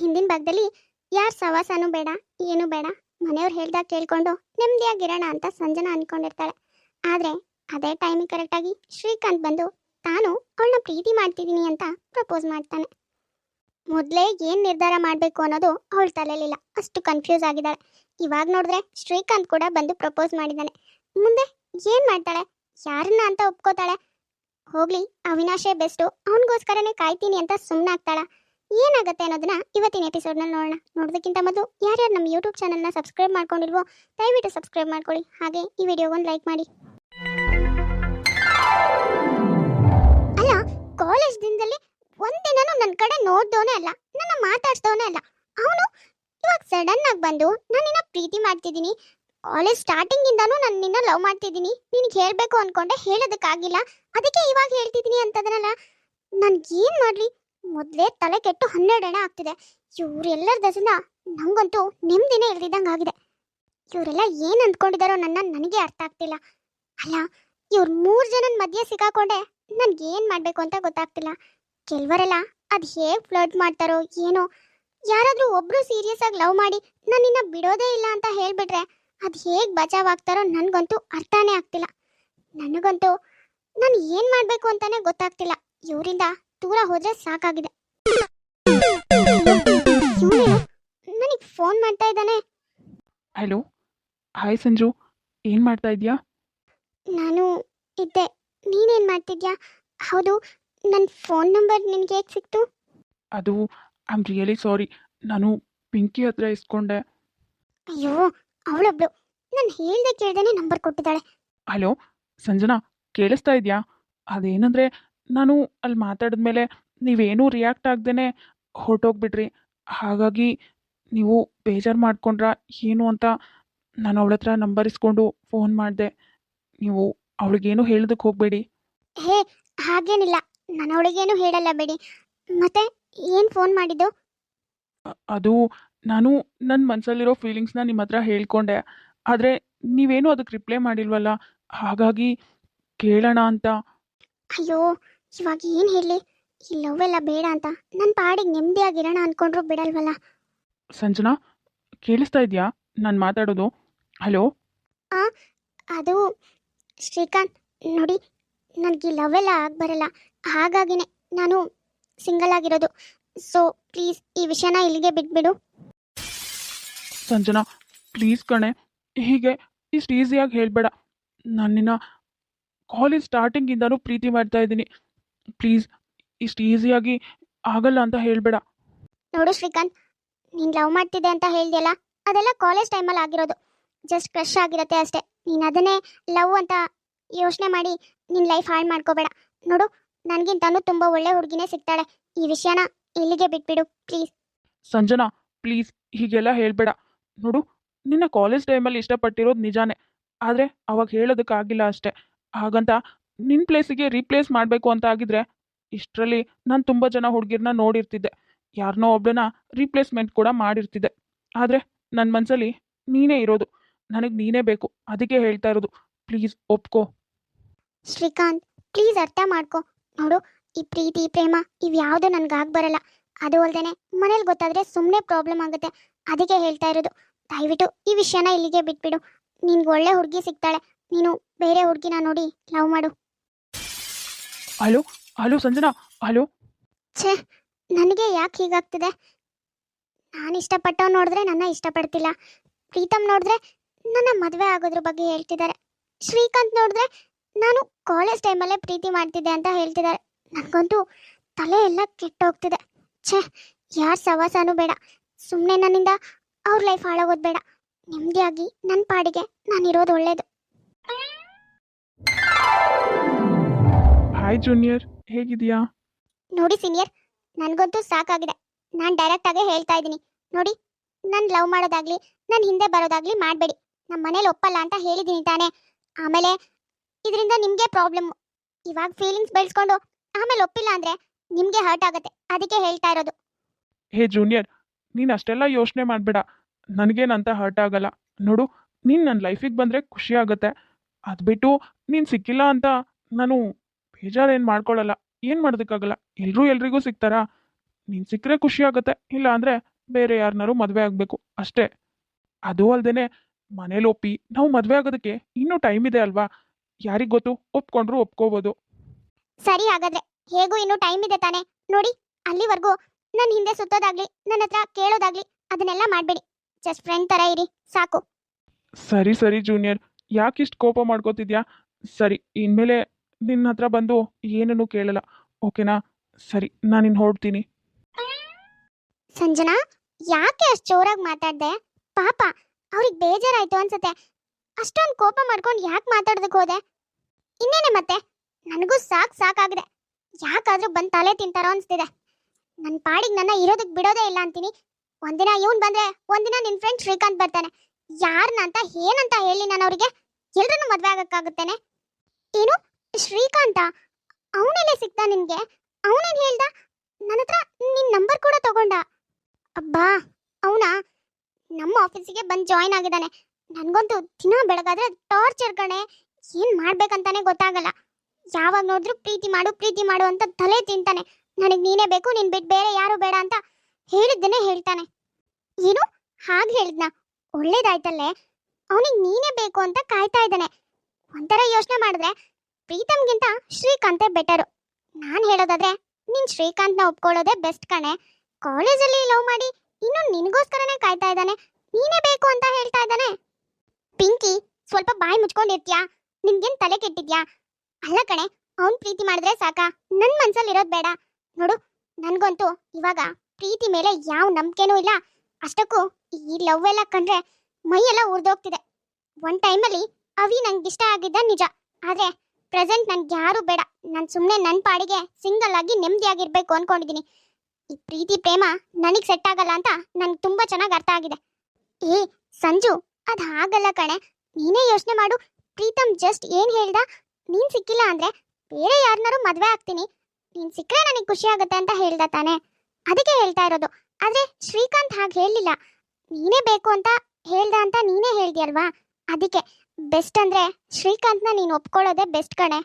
ಹಿಂದಿನ ಭಾಗದಲ್ಲಿ ಯಾರ ಸವಾಸನೂ ಬೇಡ, ಏನೂ ಬೇಡ. ಮನೆಯವ್ರು ಹೇಳ್ದಾಗ ಕೇಳ್ಕೊಂಡು ನೆಮ್ಮದಿಯಾಗಿರೋಣ ಅಂತ ಸಂಜನಾ ಅನ್ಕೊಂಡಿರ್ತಾಳೆ. ಆದರೆ ಅದೇ ಟೈಮಿಗೆ ಕರೆಕ್ಟಾಗಿ ಶ್ರೀಕಾಂತ್ ಬಂದು ತಾನು ಅವಳನ್ನ ಪ್ರೀತಿ ಮಾಡ್ತಿದ್ದೀನಿ ಅಂತ ಪ್ರಪೋಸ್ ಮಾಡ್ತಾನೆ. ಮೊದಲೇ ಏನು ನಿರ್ಧಾರ ಮಾಡಬೇಕು ಅನ್ನೋದು ಅವಳ ತಲೆಯಲ್ಲಿಲ್ಲ ಅಷ್ಟು ಕನ್ಫ್ಯೂಸ್ ಆಗಿದ್ದಾಳೆ. ಇವಾಗ ನೋಡಿದ್ರೆ ಶ್ರೀಕಾಂತ್ ಕೂಡ ಬಂದು ಪ್ರಪೋಸ್ ಮಾಡಿದ್ದಾನೆ ಮುಂದೆ ಏನು ಮಾಡ್ತಾಳೆ, ಯಾರನ್ನ ಅಂತ ಒಪ್ಕೋತಾಳೆ? ಹೋಗ್ಲಿ, ಅವಿನಾಶೇ ಬೆಸ್ಟು ಅವನಿಗೋಸ್ಕರನೇ ಕಾಯ್ತೀನಿ ಅಂತ ಸುಮ್ಮನೆ ಆಗ್ತಾಳ ಏನಾಗುತ್ತೆ ಅನ್ನೋದನ್ನ ಇವತ್ತಿನ ಎಪಿಸೋಡ್ನಲ್ಲಿ ನೋಡೋಣ. ನೋಡೋದಕ್ಕಿಂತ ಮೊದಲು ಯಾರ್ಯಾರು ನಮ್ಮ ಯೂಟ್ಯೂಬ್ ಚಾನಲ್ನ ಸಬ್ಸ್ಕ್ರೈಬ್ ಮಾಡ್ಕೊಂಡಿಲ್ವೋ ದಯವಿಟ್ಟು ಸಬ್ಸ್ಕ್ರೈಬ್ ಮಾಡ್ಕೊಳ್ಳಿ. ಹಾಗೆ ಈ ವಿಡಿಯೋಗೊಂದು ಲೈಕ್ ಮಾಡಿ. ಅಲ್ಲ ಕಾಲೇಜ್ ದಿನದಲ್ಲಿ ಒಂದಿನನೂ ನನ್ನ ಕಡೆ ನೋಡ್ದವನೇ ಅಲ್ಲ, ನನ್ನ ಮಾತಾಡ್ಸ್ದವನೇ ಅಲ್ಲ. ಅವನು ಇವಾಗ ಸಡನ್ ಆಗಿ ಬಂದು ನಾನು ಪ್ರೀತಿ ಮಾಡ್ತಿದ್ದೀನಿ. ಕಾಲೇಜ್ ಸ್ಟಾರ್ಟಿಂಗ್ ಇಂದಾನು ನಾನು ನಿನ್ನ ಲವ್ ಮಾಡ್ತಿದ್ದೀನಿ. ನಿನಗೆ ಹೇಳಬೇಕು ಅನ್ಕೊಂಡೆ ಹೇಳೋದಕ್ಕಾಗಿಲ್ಲ. ಅದಕ್ಕೆ ಇವಾಗ ಹೇಳ್ತಿದ್ದೀನಿ ಅಂತದನಲ್ಲ. ನನ್ಗೆ ಏನು ಮಾಡಲಿ? ಮೊದಲೇ ತಲೆ ಕೆಟ್ಟು ಹನ್ನೆರಡು ಹಣ ಆಗ್ತಿದೆ ಇವರೆಲ್ಲರ ದಸನ ನಂಗಂತೂ ನೆಮ್ಮದಿನೇ ಇಲ್ದಿದ್ದಂಗೆ ಆಗಿದೆ. ಇವರೆಲ್ಲ ಏನು ಅಂದ್ಕೊಂಡಿದ್ದಾರೋ ನನ್ನ ನನಗೆ ಅರ್ಥ ಆಗ್ತಿಲ್ಲ. ಅಲ್ಲ, ಇವ್ರ ಮೂರು ಜನನ ಮಧ್ಯೆ ಸಿಕ್ಕಾಕೊಂಡೆ ಏನು ಮಾಡಬೇಕು ಅಂತ ಗೊತ್ತಾಗ್ತಿಲ್ಲ. ಕೆಲವರೆಲ್ಲ ಅದು ಹೇಗೆ ಫ್ಲಡ್ ಮಾಡ್ತಾರೋ ಏನೋ ಯಾರಾದರೂ ಒಬ್ಬರು ಸೀರಿಯಸ್ ಆಗಿ ಲವ್ ಮಾಡಿ ನನ್ನ ಬಿಡೋದೇ ಇಲ್ಲ ಅಂತ ಹೇಳಿಬಿಟ್ರೆ ಅದು ಹೇಗೆ ಬಚಾವ್ ಆಗ್ತಾರೋ ನನಗಂತೂ ಅರ್ಥನೇ ಆಗ್ತಿಲ್ಲ. ನನಗಂತೂ ನಾನು ಏನು ಮಾಡಬೇಕು ಅಂತಾನೆ ಗೊತ್ತಾಗ್ತಿಲ್ಲ. ಇವರಿಂದ ದೂರ ಹೋದ್ರೆ ಸಾಕಾಗಿದೆ. ನನಗೆ ಫೋನ್ ಮಾಡ್ತಾ ಇದ್ದಾನೆ. ಹಲೋ ಹಾಯ್ ಸಂಜು ಏನು ಮಾಡ್ತಾ ಇದೀಯಾ? ನಾನು ಇದ್ದೆ. ನೀನೇನು ಮಾಡ್ತಿದ್ಯಾ? ಹೌದು ನನ್ನ ಫೋನ್ ನಂಬರ್ ನಿನಗೆ ಹೇಗೆ ಸಿಕ್ತು? ಅದು ಐ ಆಮ್ ರಿಯಲಿ ಸಾರಿ ನಾನು ಪಿಂಕಿ ಹತ್ರ ಇಸ್ಕೊಂಡೆ. ಅಯ್ಯೋ ಅವಳೊಬ್ಳು. ನಾನು ಹೇಳ್ದೆ ಕೇಳ್ದೇನೆ ನಂಬರ್ ಕೊಟ್ಟಿದ್ದಾಳೆ. ಹಲೋ ಸಂಜನಾ ಕೇಳಿಸ್ತಾ ಇದೆಯಾ? ಅದೇನಂದರೆ ನಾನು ಅಲ್ಲಿ ಮಾತಾಡಿದ್ಮೇಲೆ ನೀವೇನೂ ರಿಯಾಕ್ಟ್ ಆಗ್ದೇ ಹೊರಟೋಗ್ಬಿಟ್ರಿ. ಹಾಗಾಗಿ ನೀವು ಬೇಜಾರು ಮಾಡ್ಕೊಂಡ್ರಾ ಏನು ಅಂತ ನಾನು ಅವಳ ಹತ್ರ ನಂಬರ್ ಇಸ್ಕೊಂಡು ಫೋನ್ ಮಾಡಿದೆ. ನೀವು ಅವಳಿಗೇನು ಹೇಳೋದಕ್ಕೆ ಹೋಗಬೇಡಿ. ಹೇ ಹಾಗೇನಿಲ್ಲ. ನಾನು ಅವಳಿಗೇನು ಹೇಳಲ್ಲ ಬಿಡಿ. ಮತ್ತೆ ಏನು ಫೋನ್ ಮಾಡಿದ್ದು? ಅದು ನಾನು ನನ್ನ ಮನಸ್ಸಲ್ಲಿರೋ ಫೀಲಿಂಗ್ಸ್ನ ನಿಮ್ಮ ಹತ್ರ ಹೇಳ್ಕೊಂಡೆ. ಆದರೆ ನೀವೇನು ಅದಕ್ಕೆ ರಿಪ್ಲೈ ಮಾಡಿಲ್ವಲ್ಲ? ಹಾಗಾಗಿ ಕೇಳೋಣ ಅಂತ. ಅಯ್ಯೋ ಇವಾಗ ಏನು ಹೇಳಲಿ ಈ ಲವ್ ಎಲ್ಲ ಬೇಡ ಅಂತ. ನನ್ನ ಪಾಡಿಗೆ ನೆಮ್ಮದಿಯಾಗಿರೋಣ ಅನ್ಕೊಂಡ್ರು ಬಿಡಲ್ವಲ್ಲ? ಸಂಜನಾ ಕೇಳಿಸ್ತಾ ಇದ್ಯಾ? ನಾನು ಮಾತಾಡೋದು. ಹಲೋ? ಅದು ಶ್ರೀಕಾಂತ್ ನೋಡಿ ನನಗೆ ಲವ್ ಎಲ್ಲ ಆಗಿ ಬರಲ್ಲ. ಹಾಗಾಗಿನೇ ನಾನು ಸಿಂಗಲ್ ಆಗಿರೋದು. ಸೊ ಪ್ಲೀಸ್ ಈ ವಿಷಯನ ಇಲ್ಲಿಗೆ ಬಿಟ್ಬಿಡು. ಸಂಜನಾ ಪ್ಲೀಸ್ ಕಣೆ ಹೀಗೆ ಇಷ್ಟು ಈಸಿಯಾಗಿ ಹೇಳಬೇಡ. ನನ್ನ ಕಾಲೇಜ್ ಸ್ಟಾರ್ಟಿಂಗ್ ಸ್ಟಾರ್ಟಿಂಗಿಂದನೂ ಪ್ರೀತಿ ಮಾಡ್ತಾ ಇದ್ದೀನಿ. ಪ್ಲೀಸ್ ಇಷ್ಟು ಈಸಿಯಾಗಿ ಆಗಲ್ಲ ಅಂತ ಹೇಳಬೇಡ. ನೋಡು ಶ್ರೀಕಾಂತ್ ನೀನು ಲವ್ ಮಾಡ್ತಿದ್ದೆ ಅಂತ ಹೇಳಿದೆಯಲ್ಲ ಅದೆಲ್ಲ ಕಾಲೇಜ್ ಟೈಮಲ್ಲಿ ಆಗಿರೋದು. ಜಸ್ಟ್ ಕ್ರಶ್ ಆಗಿರತ್ತೆ ಅಷ್ಟೇ. ನೀನು ಅದನ್ನೇ ಲವ್ ಅಂತ ಯೋಚನೆ ಮಾಡಿ ನಿನ್ನ ಲೈಫ್ ಹಾಳು ಮಾಡ್ಕೋಬೇಡ. ನೋಡು ನನಗಿಂತನೂ ತುಂಬ ಒಳ್ಳೆ ಹುಡುಗಿನೇ ಸಿಗ್ತಾಳೆ. ಈ ವಿಷಯನ ಇಲ್ಲಿಗೆ ಬಿಟ್ಬಿಡು ಪ್ಲೀಸ್ ಸಂಜನಾ ಪ್ಲೀಸ್ ಹೀಗೆಲ್ಲ ಹೇಳಬೇಡ. ನೋಡು ನಿನ್ನ ಕಾಲೇಜ್ ಟೈಮಲ್ಲಿ ಇಷ್ಟಪಟ್ಟಿರೋದು ನಿಜಾನೇ. ಆದರೆ ಅವಾಗ ಹೇಳೋದಕ್ಕಾಗಿಲ್ಲ ಅಷ್ಟೇ. ಹಾಗಂತ ನಿನ್ನ ಪ್ಲೇಸಿಗೆ ರೀಪ್ಲೇಸ್ ಮಾಡಬೇಕು ಅಂತ ಆಗಿದ್ರೆ ಇಷ್ಟರಲ್ಲಿ ನಾನು ತುಂಬ ಜನ ಹುಡುಗಿರನ್ನ ನೋಡಿರ್ತಿದ್ದೆ. ಯಾರನ್ನೋ ಒಬ್ಬನ ರೀಪ್ಲೇಸ್ಮೆಂಟ್ ಕೂಡ ಮಾಡಿರ್ತಿದ್ದೆ. ಆದರೆ ನನ್ನ ಮನಸ್ಸಲ್ಲಿ ನೀನೇ ಇರೋದು. ನನಗೆ ನೀನೇ ಬೇಕು. ಅದಕ್ಕೆ ಹೇಳ್ತಾ ಇರೋದು. ಪ್ಲೀಸ್ ಒಪ್ಕೋ. ಶ್ರೀಕಾಂತ್, ಪ್ಲೀಸ್ ಅರ್ಥ ಮಾಡ್ಕೋ. ನೋಡು, ಈ ಪ್ರೀತಿ, ಪ್ರೇಮ ಇವ್ಯಾವುದು ನನಗೆ ಬರಲ್ಲ. ಅದು ಅಲ್ದೇನೆ ಮನೇಲಿ ಗೊತ್ತಾದ್ರೆ ಸುಮ್ಮನೆ ಪ್ರಾಬ್ಲಮ್ ಆಗುತ್ತೆ. ಅದಕ್ಕೆ ಹೇಳ್ತಾ ಇರೋದು. ದಯವಿಟ್ಟು ಈ ವಿಷಯನ ಇಲ್ಲಿಗೆ ಬಿಟ್ಬಿಡು. ನಿನ್ಗೆ ಒಳ್ಳೆ ಹುಡುಗಿ ಸಿಗ್ತಾಳೆ. ನೀನು ಬೇರೆ ಹುಡುಗಿನ ನೋಡಿ ಲವ್ ಮಾಡು. Hello hello Sanjana, hello. ಛೇ, ನನಗೆ ಯಾಕೆ ಹೀಗಾಗ್ತಿದೆ? ನಾನು ಇಷ್ಟಪಟ್ಟವ್ ನೋಡಿದ್ರೆ ನನ್ನ ಇಷ್ಟಪಡ್ತಿಲ್ಲ. ಪ್ರೀತಮ್ ನೋಡಿದ್ರೆ ನನ್ನ ಮದುವೆ ಆಗೋದ್ರ ಬಗ್ಗೆ ಹೇಳ್ತಿದ್ದಾರೆ. ಶ್ರೀಕಾಂತ್ ನೋಡಿದ್ರೆ ನಾನು ಕಾಲೇಜ್ ಟೈಮಲ್ಲೇ ಪ್ರೀತಿ ಮಾಡ್ತಿದ್ದೆ ಅಂತ ಹೇಳ್ತಿದ್ದಾರೆ. ನನಗಂತೂ ತಲೆ ಎಲ್ಲ ಕೆಟ್ಟೋಗ್ತಿದೆ. ಛೇ, ಯಾರ ಸವಾಸನೂ ಬೇಡ. ಸುಮ್ಮನೆ ನನ್ನಿಂದ ಅವ್ರ ಲೈಫ್ ಹಾಳಾಗೋದು ಬೇಡ. ನೆಮ್ಮದಿಯಾಗಿ ನನ್ನ ಪಾಡಿಗೆ ನಾನಿರೋದು ಒಳ್ಳೇದು. ಹಾಯ್ ಜೂನಿಯರ್ ಹೇಗಿದೆಯಾ ನೋಡಿ ಸೀನಿಯರ್ ನನಗಂತೂ ಸಾಕಾಗಿದೆ. ನಾನು ಡೈರೆಕ್ಟ್ ಆಗೇ ಹೇಳ್ತಾ ಇದ್ದೀನಿ. ನೋಡಿ ನಾನು ಲವ್ ಮಾಡೋದಾಗ್ಲಿ ನನ್ನ ಹಿಂದೆ ಬರೋದಾಗ್ಲಿ ಮಾಡಬೇಡಿ. ನಮ್ಮ ಮನೇಲಿ ಒಪ್ಪಲ್ಲ ಅಂತ ಹೇಳಿದ್ದೀನಿ ತಾನೇ. ಆಮೇಲೆ ಇದರಿಂದ ನಿಮಗೆ ಪ್ರಾಬ್ಲಮ್ ಇವಾಗ ಫೀಲಿಂಗ್ಸ್ ಬೆಳೆಸ್ಕೊಂಡು ಆಮೇಲೆ ಒಪ್ಪಿಲ್ಲ ಅಂದರೆ ನಿಮಗೆ ಹರ್ಟ್ ಆಗುತ್ತೆ. ಅದಕ್ಕೆ ಹೇಳ್ತಾ ಇರೋದು. ಹೇ ಜೂನಿಯರ್ ನೀನು ಅಷ್ಟೆಲ್ಲ ಯೋಚನೆ ಮಾಡಬೇಡ. ನನಗೇನಂತ ಹರ್ಟ್ ಆಗಲ್ಲ. ನೋಡು ನೀನು ನನ್ನ ಲೈಫಿಗೆ ಬಂದರೆ ಖುಷಿ ಆಗುತ್ತೆ. ಅದು ಬಿಟ್ಟು ನೀನು ಸಿಕ್ಕಿಲ್ಲ ಅಂತ ನಾನು ಬೇಜಾರೇನು ಮಾಡ್ಕೊಳ್ಳಲ್ಲ ಏನು ಮಾಡೋದಕ್ಕಾಗಲ್ಲ. ಎಲ್ಲರೂ ಎಲ್ರಿಗೂ ಸಿಗ್ತಾರಾ? ನೀನು ಸಿಕ್ಕರೆ ಖುಷಿ ಆಗುತ್ತೆ ಇಲ್ಲ ಅಂದರೆ ಬೇರೆ ಯಾರನ್ನಾರು ಮದುವೆ ಆಗಬೇಕು ಅಷ್ಟೇ. ಅದು ಅಲ್ಲದೆ ಮನೇಲಿ ಒಪ್ಪಿ ನಾವು ಮದುವೆ ಆಗೋದಕ್ಕೆ ಇನ್ನೂ ಟೈಮ್ ಇದೆ ಅಲ್ವಾ? ಯಾರಿಗೆ ಗೊತ್ತು? ಒಪ್ಕೊಂಡ್ರು ಒಪ್ಕೋಬೋದು. ಸರಿ ಹಾಗಾದ್ರೆ ಹೇಗೂ ಇನ್ನೂ ಟೈಮ್ ಇದೆ ತಾನೆ? ನೋಡಿ ಅಲ್ಲಿವರೆಗೂ ನನ್ನ ಹಿಂದೆ ಸುತ್ತೋದಾಗ್ಲಿ ನನ್ನ ಹತ್ರ ಕೇಳೋದಾಗ್ಲಿ ಅದನ್ನೆಲ್ಲ ಮಾಡಬೇಡಿ. ಜಸ್ಟ್ ಫ್ರೆಂಡ್ ತರ ಇರಿ ಸಾಕು. ಸರಿ ಸರಿ ಜೂನಿಯರ್ ಯಾಕಿಷ್ಟು ಕೋಪ ಮಾಡ್ಕೋತಿದ್ಯಾ? ಸರಿ ಇನ್ಮೇಲೆ ನಿನ್ನ ಹತ್ರ ಬಂದು ಏನನ್ನು ಕೇಳಲ್ಲ. ಓಕೆನಾ? ಸರಿ, ನಾನು ಇನ್ನು ಹೊರಡ್ತೀನಿ. ಸಂಜನಾ, ಯಾಕೆ ಅಷ್ಟು ಜೋರಾಗಿ ಮಾತಾಡ್ದೆ? ಪಾಪ, ಅವ್ರಿಗೆ ಬೇಜಾರಾಯ್ತು ಅನ್ಸತ್ತೆ. ಅಷ್ಟೊಂದು ಕೋಪ ಮಾಡ್ಕೊಂಡು ಯಾಕೆ ಮಾತಾಡೋದಕ್ಕೆ ಹೋದೆ? ಇನ್ನೇನೆ ಮತ್ತೆ? ನನಗೂ ಸಾಕ್ ಸಾಕಾಗಿದೆ. ಯಾಕಾದ್ರೂ ಬಂದು ತಲೆ ತಿಂತಾರೋ ಅನ್ಸ್ತಿದೆ. ನನ್ನ ಪಾಡಿಗೆ ನನ್ನ ಇರೋದಕ್ಕೆ ಬಿಡೋದೇ ಇಲ್ಲ ಅಂತೀನಿ. ಒಂದಿನ ಇವನ್ ಬಂದ್ರೆ ಒಂದಿನ ನಿನ್ ಫ್ರೆಂಡ್ ಶ್ರೀಕಾಂತ್ ಬರ್ತಾನೆ. ಯಾರನ್ನ ಅಂತ ಏನಂತ ಹೇಳಿ ನಾನು ಅವ್ರಿಗೆ? ಎಲ್ರನ್ನೂ ಮದ್ವೆ ಆಗಕ್ಕಾಗುತ್ತೇನೆ? ಏನು? ಶ್ರೀಕಾಂತ, ಅವನೆಲ್ಲೇ ಸಿಕ್ತ ನಿನ್ಗೆ? ಅವನೇನ್ ಹೇಳ್ದ? ನನ್ನ ಹತ್ರ ನಿನ್ ನಂಬರ್ ಕೂಡ ತಗೊಂಡ. ಅಬ್ಬಾ, ಅವನಾ? ನಮ್ಮ ಆಫೀಸಿಗೆ ಬಂದು ಜಾಯ್ನ್ ಆಗಿದ್ದಾನೆ. ನನಗಂತೂ ದಿನ ಬೆಳಗಾದ್ರೆ ಟಾರ್ಚರ್ ಕಣೆ. ಏನು ಮಾಡ್ಬೇಕಂತಾನೆ ಗೊತ್ತಾಗಲ್ಲ. ಯಾವಾಗ ನೋಡಿದ್ರು ಪ್ರೀತಿ ಮಾಡು ಪ್ರೀತಿ ಮಾಡು ಅಂತ ತಲೆ ತಿಂತಾನೆ. ನನಗೆ ನೀನೇ ಬೇಕು, ನೀನು ಬಿಟ್ಟು ಬೇರೆ ಯಾರು ಬೇಡ ಅಂತ ಹೇಳಿದ್ದನ್ನೇ ಹೇಳ್ತಾನೆ. ಏನು? ಹಾಗೆ ಹೇಳಿದ್ನ? ಒಳ್ಳೇದಾಯ್ತಲ್ಲೇ? ಅವನಿಗೆ ನೀನೇ ಬೇಕು ಅಂತ ಕಾಯ್ತಾ ಇದ್ದಾನೆ. ಒಂಥರ ಯೋಚನೆ ಮಾಡಿದ್ರೆ ಪ್ರೀತಮ್ಗಿಂತ ಶ್ರೀಕಾಂತೇ ಬೆಟರು ನಾನು ಹೇಳೋದಾದ್ರೆ, ನಿನ್ ಶ್ರೀಕಾಂತ್ನ ಒಪ್ಕೊಳ್ಳೋದೇ ಬೆಸ್ಟ್ ಕಣೆ. ಕಾಲೇಜಲ್ಲಿ ಲವ್ ಮಾಡಿ ಇನ್ನು ನಿನಗೋಸ್ಕರನೇ ಕಾಯ್ತಾ ಇದ್ದಾನೆ. ನೀನೇ ಬೇಕು ಅಂತ ಹೇಳ್ತಾ ಇದ್ದಾನೆ. ಪಿಂಕಿ, ಸ್ವಲ್ಪ ಬಾಯಿ ಮುಚ್ಕೊಂಡಿರ್ತೀಯಾ? ನಿನ್ಗೇನ್ ತಲೆ ಕೆಟ್ಟಿದ್ಯಾ? ಅಲ್ಲ ಕಣೆ, ಅವ್ನ್ ಪ್ರೀತಿ ಮಾಡಿದ್ರೆ ಸಾಕ? ನನ್ ಮನ್ಸಲ್ಲಿ ಇರೋದ್ ಬೇಡ. ನೋಡು, ನನ್ಗಂತೂ ಇವಾಗ ಪ್ರೀತಿ ಮೇಲೆ ಯಾವ ನಂಬಿಕೆನೂ ಇಲ್ಲ. ಅಷ್ಟಕ್ಕೂ ಈ ಲವ್ ಎಲ್ಲ ಕಂಡ್ರೆ ಮೈ ಎಲ್ಲ ಉರ್ದೋಗ್ತಿದೆ. ಒಂದ್ ಟೈಮಲ್ಲಿ ಅವಿ ನಂಗೆ ಇಷ್ಟ ಆಗಿದ್ದ ನಿಜ. ಆದ್ರೆ ಪ್ರೆಸೆಂಟ್ ನನ್ಗೆ ಯಾರು ಬೇಡ. ನಾನು ಸುಮ್ಮನೆ ನನ್ನ ಪಾಡಿಗೆ ಸಿಂಗಲ್ ಆಗಿ ನೆಮ್ಮದಿಯಾಗಿರ್ಬೇಕು ಅನ್ಕೊಂಡಿದ್ದೀನಿ ಈ ಪ್ರೀತಿ, ಪ್ರೇಮ ನನಗ್ ಸೆಟ್ ಆಗಲ್ಲ ಅಂತ ನನಗೆ ತುಂಬಾ ಚೆನ್ನಾಗಿ ಅರ್ಥ ಆಗಿದೆ. ಏ, ಸಂಜು, ಅದು ಹಾಗಲ್ಲ ಕಣೆ. ನೀನೇ ಯೋಚನೆ ಮಾಡು. ಪ್ರೀತಮ್ ಜಸ್ಟ್ ಏನು ಹೇಳ್ದ? ನೀನ್ ಸಿಕ್ಕಿಲ್ಲ ಅಂದ್ರೆ ಬೇರೆ ಯಾರನ್ನಾರು ಮದುವೆ ಆಗ್ತೀನಿ. ನೀನ್ ಸಿಕ್ಕರೆ ನನಗೆ ಖುಷಿ ಆಗುತ್ತೆ ಅಂತ ಹೇಳ್ದ ತಾನೆ. ಅದಕ್ಕೆ ಹೇಳ್ತಾ ಇರೋದು. ಆದ್ರೆ ಶ್ರೀಕಾಂತ್ ಹಾಗೆ ಹೇಳಲಿಲ್ಲ. ನೀನೇ ಬೇಕು ಅಂತ ಹೇಳ್ದ ಅಂತ ನೀನೇ ಹೇಳ್ದಿಯಲ್ವಾ ಅದಕ್ಕೆ ಬೆಸ್ಟ್ ಅಂದ್ರೆ ಶ್ರೀಕಾಂತ್ನ ನೀನು ಒಪ್ಕೊಳ್ಳೋದೇ ಬೆಸ್ಟ್ ಕಣೆ.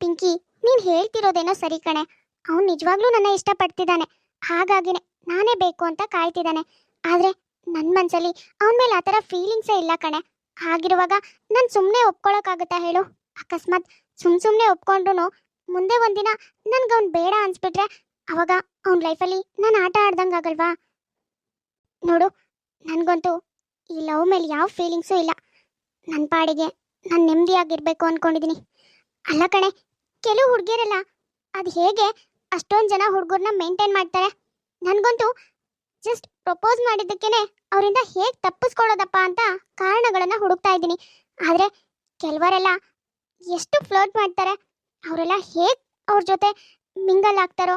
ಪಿಂಕಿ, ನೀನ್ ಹೇಳ್ತಿರೋದೇನೋ ಸರಿ ಕಣೆ. ಅವ್ನು ನಿಜವಾಗ್ಲೂ ನನ್ನ ಇಷ್ಟಪಡ್ತಿದ್ದಾನೆ. ಹಾಗಾಗಿನೇ ನಾನೇ ಬೇಕು ಅಂತ ಕಾಯ್ತಿದ್ದಾನೆ. ಆದ್ರೆ ನನ್ನ ಮನ್ಸಲ್ಲಿ ಅವನ ಮೇಲೆ ಆ ಥರ ಫೀಲಿಂಗ್ಸೇ ಇಲ್ಲ ಕಣೆ. ಹಾಗಿರುವಾಗ ನಾನು ಸುಮ್ಮನೆ ಒಪ್ಕೊಳ್ಳೋಕ್ಕಾಗುತ್ತಾ ಹೇಳು? ಅಕಸ್ಮಾತ್ ಸುಮ್ ಸುಮ್ಮನೆ ಒಪ್ಕೊಂಡ್ರು ಮುಂದೆ ಒಂದಿನ ನನ್ಗೆ ಅವ್ನು ಬೇಡ ಅನ್ಸ್ಬಿಟ್ರೆ ಅವಾಗ ಅವ್ನ ಲೈಫಲ್ಲಿ ನಾನು ಆಟ ಆಡ್ದಂಗಾಗಲ್ವಾ? ನೋಡು, ನನಗಂತೂ ಈ ಲವ್ ಮೇಲೆ ಯಾವ ಫೀಲಿಂಗ್ಸೂ ಇಲ್ಲ. ನನ್ನ ಪಾಡಿಗೆ ನಾನು ನೆಮ್ಮದಿಯಾಗಿರ್ಬೇಕು ಅನ್ಕೊಂಡಿದ್ದೀನಿ ಅಲ್ಲ ಕಣೆ, ಕೆಲವು ಹುಡುಗಿಯರೆಲ್ಲ ಅದು ಹೇಗೆ ಅಷ್ಟೊಂದು ಜನ ಹುಡುಗರನ್ನ ಮೇಂಟೈನ್ ಮಾಡ್ತಾರೆ? ನನಗಂತೂ ಜಸ್ಟ್ ಪ್ರಪೋಸ್ ಮಾಡಿದ್ದಕ್ಕೇನೆ ಅವರಿಂದ ಹೇಗೆ ತಪ್ಪಿಸ್ಕೊಳ್ಳೋದಪ್ಪ ಅಂತ ಕಾರಣಗಳನ್ನು ಹುಡುಕ್ತಾ ಇದ್ದೀನಿ. ಆದರೆ ಕೆಲವರೆಲ್ಲ ಎಷ್ಟು ಫ್ಲೋಟ್ ಮಾಡ್ತಾರೆ, ಅವರೆಲ್ಲ ಹೇಗೆ ಅವ್ರ ಜೊತೆ ಮಿಂಗಲ್ ಆಗ್ತಾರೋ,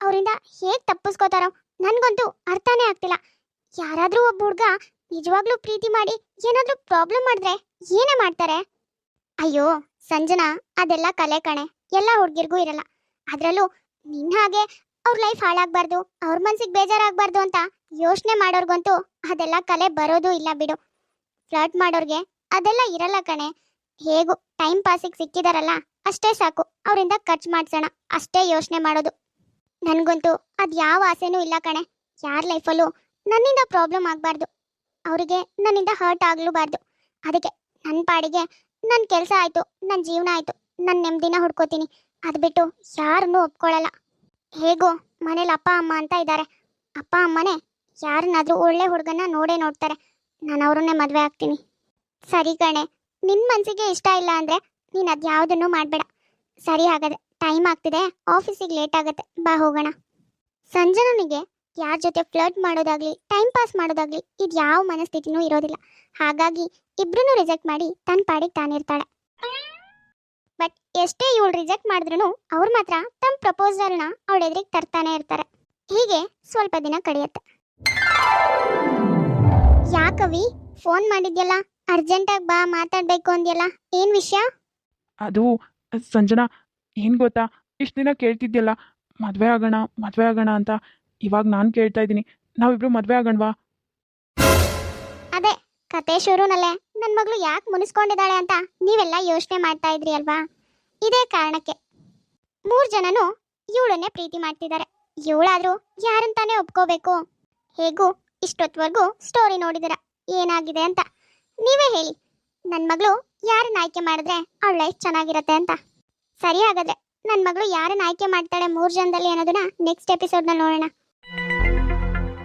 ಅವರಿಂದ ಹೇಗೆ ತಪ್ಪಿಸ್ಕೋತಾರೋ ನನಗಂತೂ ಅರ್ಥನೇ ಆಗ್ತಿಲ್ಲ. ಯಾರಾದರೂ ಒಬ್ಬ ಹುಡುಗ ನಿಜವಾಗ್ಲೂ ಪ್ರೀತಿ ಮಾಡಿ ಏನಾದ್ರೂ ಪ್ರಾಬ್ಲಮ್ ಮಾಡಿದ್ರೆ ಏನೇ ಮಾಡ್ತಾರೆ? ಅಯ್ಯೋ, ಸಂಜನಾ, ಅದೆಲ್ಲ ಕಲೆ ಕಣೆ. ಎಲ್ಲ ಹುಡುಗಿರ್ಗೂ ಇರಲ್ಲ. ಅದರಲ್ಲೂ ನಿನ್ನ ಹಾಗೆ ಅವ್ರ ಲೈಫ್ ಹಾಳಾಗ್ಬಾರ್ದು, ಅವ್ರ ಮನ್ಸಿಗೆ ಬೇಜಾರಾಗ್ಬಾರ್ದು ಅಂತ ಯೋಚನೆ ಮಾಡೋರ್ಗಂತೂ ಅದೆಲ್ಲ ಕಲೆ ಬರೋದು ಇಲ್ಲ ಬಿಡು. ಫ್ಲರ್ಟ್ ಮಾಡೋರ್ಗೆ ಅದೆಲ್ಲ ಇರಲ್ಲ ಕಣೆ. ಹೇಗೂ ಟೈಮ್ ಪಾಸಿಗೆ ಸಿಕ್ಕಿದಾರಲ್ಲ, ಅಷ್ಟೇ ಸಾಕು. ಅವರಿಂದ ಖರ್ಚು ಮಾಡ್ಸೋಣ, ಅಷ್ಟೇ ಯೋಚನೆ ಮಾಡೋದು. ನನಗಂತೂ ಅದು ಯಾವ ಆಸೆನೂ ಇಲ್ಲ ಕಣೆ. ಯಾರ ಲೈಫಲ್ಲೂ ನನ್ನಿಂದ ಪ್ರಾಬ್ಲಮ್ ಆಗಬಾರ್ದು. ಅವರಿಗೆ ನನ್ನಿಂದ ಹರ್ಟ್ ಆಗಲೂಬಾರ್ದು. ಅದಕ್ಕೆ ನನ್ನ ಪಾಡಿಗೆ ನನ್ನ ಕೆಲಸ ಆಯಿತು ನನ್ನ ಜೀವನ ಆಯಿತು ನನ್ನ ನೆಮ್ಮದಿನ ಹುಡ್ಕೋತೀನಿ. ಅದು ಬಿಟ್ಟು ಯಾರನ್ನೂ ಒಪ್ಕೊಳ್ಳಲ್ಲ ಹೇಗೋ ಮನೇಲಿ ಅಪ್ಪ, ಅಮ್ಮ ಅಂತ ಇದ್ದಾರೆ ಅಪ್ಪ, ಅಮ್ಮನೇ ಯಾರನ್ನಾದರೂ ಒಳ್ಳೆ ಹುಡುಗನ ನೋಡೇ ನೋಡ್ತಾರೆ. ನಾನು ಅವ್ರನ್ನೇ ಮದುವೆ ಆಗ್ತೀನಿ. ಸರಿ ಕಣೆ ನಿನ್ನ ಮನಸ್ಸಿಗೆ ಇಷ್ಟ ಇಲ್ಲ ಅಂದರೆ ನೀನು ಅದು ಯಾವುದನ್ನು ಮಾಡಬೇಡ. ಸರಿ ಹಾಗಾದ್ರೆ ಟೈಮ್ ಆಗ್ತಿದೆ ಆಫೀಸಿಗೆ ಲೇಟ್ ಆಗುತ್ತೆ. ಬಾ ಹೋಗೋಣ. ಸಂಜನನಿಗೆ ಯಾರ ಜೊತೆ ಫ್ಲರ್ಟ್ ಮಾಡೋದಾಗ್ಲಿ ಟೈಮ್ ಪಾಸ್ ಮಾಡೋದಾಗ್ಲಿ ಇದು ಯಾವ ಮನಸ್ಥಿತಿನೂ ಇರೋದಿಲ್ಲ. ಹಾಗಾಗಿ ಇಬ್ರು ರಿಜೆಕ್ಟ್ ಮಾಡಿ ತನ್ನ ಪಾಡಿಗೆ ತಾನಿರ್ತಾಳೆ ಬಟ್ ಎಷ್ಟೇ ಇವಳು ರಿಜೆಕ್ಟ್ ಮಾಡಿದ್ರು ಅವ್ರು ಮಾತ್ರ ತಮ್ಮ ಪ್ರಪೋಸಲ್ನ ಅವಳ ಎದುರಿಗೆ ತರ್ತಾನೆ ಇರ್ತಾರೆ. ಹೀಗೆ ಸ್ವಲ್ಪ ದಿನ ಕಳೆಯುತ್ತೆ ಯಾಕವಿ ಫೋನ್ ಮಾಡಿದ್ಯಲ್ಲ? ಅರ್ಜೆಂಟಾಗಿ ಬಾ, ಮಾತಾಡ್ಬೇಕು ಅಂದ್ಯಲ್ಲ? ಏನ್ ವಿಷಯ? ಅದು, ಸಂಜನಾ, ಏನು ಗೊತ್ತಾ? ಇಷ್ಟ ದಿನ ಕೇಳ್ತಿದ್ಯಲ್ಲ, ಮದುವೆ ಆಗೋಣ ಮದುವೆ ಆಗೋಣ ಅಂತ ಇವಾಗ ನಾನು ಕೇಳ್ತಾ ಇದ್ದೀನಿ. ನಾವಿಬ್ರು ಮದುವೆ ಆಗೋಣವಾ? ಅದೇ, ಕತೆ ಶುರುನಲ್ಲೇ. ನನ್ನ ಮಗಳು ಯಾಕೆ ಮುನಿಸ್ಕೊಂಡಿದ್ದಾಳೆ ಅಂತ ನೀವೆಲ್ಲ ಯೋಚನೆ ಮಾಡ್ತಾ ಇದ್ರಿ ಅಲ್ವಾ? ಇದೇ ಕಾರಣಕ್ಕೆ. ಮೂರು ಜನನು ಇವಳನ್ನೇ ಪ್ರೀತಿ ಮಾಡ್ತಿದ್ದಾರೆ. ಇವಳಾದ್ರೂ ಯಾರಂತಾನೆ ಒಪ್ಕೋಬೇಕು? ಹೇಗೂ ಇಷ್ಟೊತ್ವರೆಗೂ ಸ್ಟೋರಿ ನೋಡಿದಿರ. ಏನಾಗಿದೆ ಅಂತ. ನೀವೇ ಹೇಳಿ. ನನ್ನ ಮಗಳು ಯಾರನ್ನ ಆಯ್ಕೆ ಮಾಡಿದ್ರೆ ಅವಳ ಲೈಫ್ ಚೆನ್ನಾಗಿರತ್ತೆ ಅಂತ. ಸರಿ ಹಾಗಾದ್ರೆ ನನ್ನ ಮಗಳು ಯಾರನ್ನ ಆಯ್ಕೆ ಮಾಡ್ತಾಳೆ ಮೂರು ಜನದಲ್ಲಿ ಅನ್ನೋದನ್ನ ನೆಕ್ಸ್ಟ್ ಎಪಿಸೋಡ್ನಲ್ಲಿ ನೋಡೋಣ.